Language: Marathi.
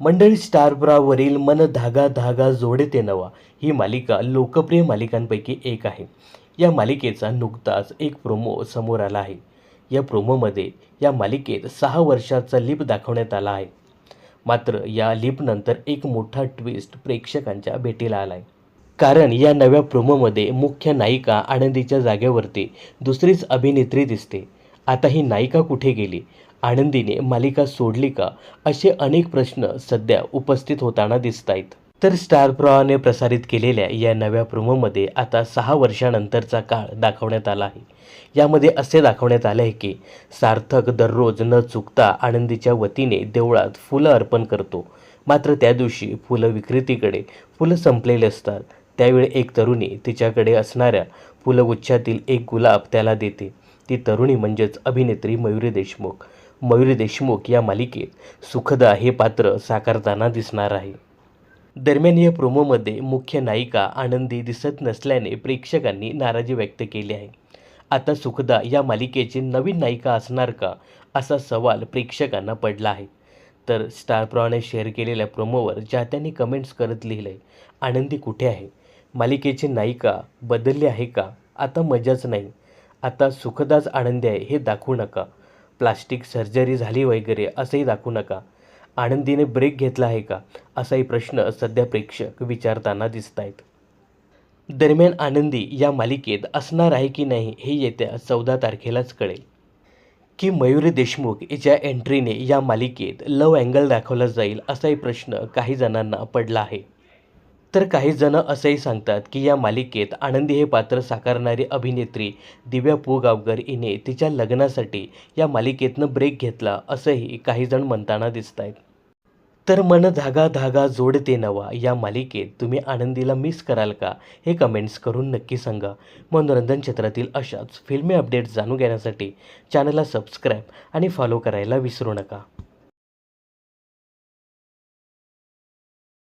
मंडळी स्टारप्रावरील मन धागा धागा जोडते नवा. ही मालिका लोकप्रिय मालिकांपैकी एक आहे. या मालिकेचा नुकताच एक प्रोमो समोर आला आहे. या प्रोमोमध्ये या मालिकेत सहा वर्षाचा लिप दाखवण्यात आला आहे. मात्र या लिपनंतर एक मोठा ट्विस्ट प्रेक्षकांच्या भेटीला आला आहे. कारण या नव्या प्रोमोमध्ये मुख्य नायिका आनंदीच्या जागेवरती दुसरीच अभिनेत्री दिसते. आता ही नायिका कुठे गेली? आनंदीने मालिका सोडली का? असे अनेक प्रश्न सध्या उपस्थित होताना दिसत आहेत तर स्टार प्रवाहाने प्रसारित केलेल्या या नव्या प्रोमोमध्ये आता सहा वर्षानंतरचा काळ दाखवण्यात आला आहे. यामध्ये असे दाखवण्यात आले आहे की सार्थक दररोज न चुकता आनंदीच्या वतीने देवळात फुलं अर्पण करतो. मात्र त्या दिवशी फुलं विक्रेतीकडे फुलं संपलेले असतात. त्यावेळी एक तरुणी तिच्याकडे असणाऱ्या फुलगुच्छातील एक गुलाब त्याला देते. ती तरुणी म्हणजेच अभिनेत्री मयुरी देशमुख. मयुरी देशमुख या मालिकेत सुखदा हे पात्र साकारताना दिसणार आहे. दरम्यान या प्रोमोमध्ये मुख्य नायिका आनंदी दिसत नसल्याने प्रेक्षकांनी नाराजी व्यक्त केली आहे. आता सुखदा या मालिकेची नवीन नायिका असणार का असा सवाल प्रेक्षकांना पडला आहे. तर स्टार शेअर केलेल्या प्रोमोवर चाहत्यांनी कमेंट्स करत लिहिलंय आनंदी कुठे आहे? मालिकेची नायिका बदलली आहे का? आता मजाच नाही. आता सुखदाच आनंदी आहे हे दाखवू नका. प्लास्टिक सर्जरी झाली वगैरे असंही दाखवू नका. आनंदीने ब्रेक घेतला आहे का? असाही प्रश्न सध्या प्रेक्षक विचारताना दिसत आहेत दरम्यान आनंदी या मालिकेत असणार आहे की नाही हे येत्या चौदा तारखेलाच कळेल. की मयुरी देशमुख हिच्या एंट्रीने या मालिकेत लव अँगल दाखवला जाईल असाही प्रश्न काही जणांना पडला आहे. तर काही जण असंही सांगतात की या मालिकेत आनंदी हे पात्र साकारणारी अभिनेत्री दिव्या पुगावकर हिने तिच्या लग्नासाठी या मालिकेतनं ब्रेक घेतला असंही काही जण म्हणताना दिसत आहेत तर मन धागा धागा जोडते नवा या मालिकेत तुम्ही आनंदीला मिस कराल का? हे कमेंट्स करून नक्की सांगा. मनोरंजन क्षेत्रातील अशाच फिल्मी अपडेट्स जाणून घेण्यासाठी चॅनलला सबस्क्राईब आणि फॉलो करायला विसरू नका.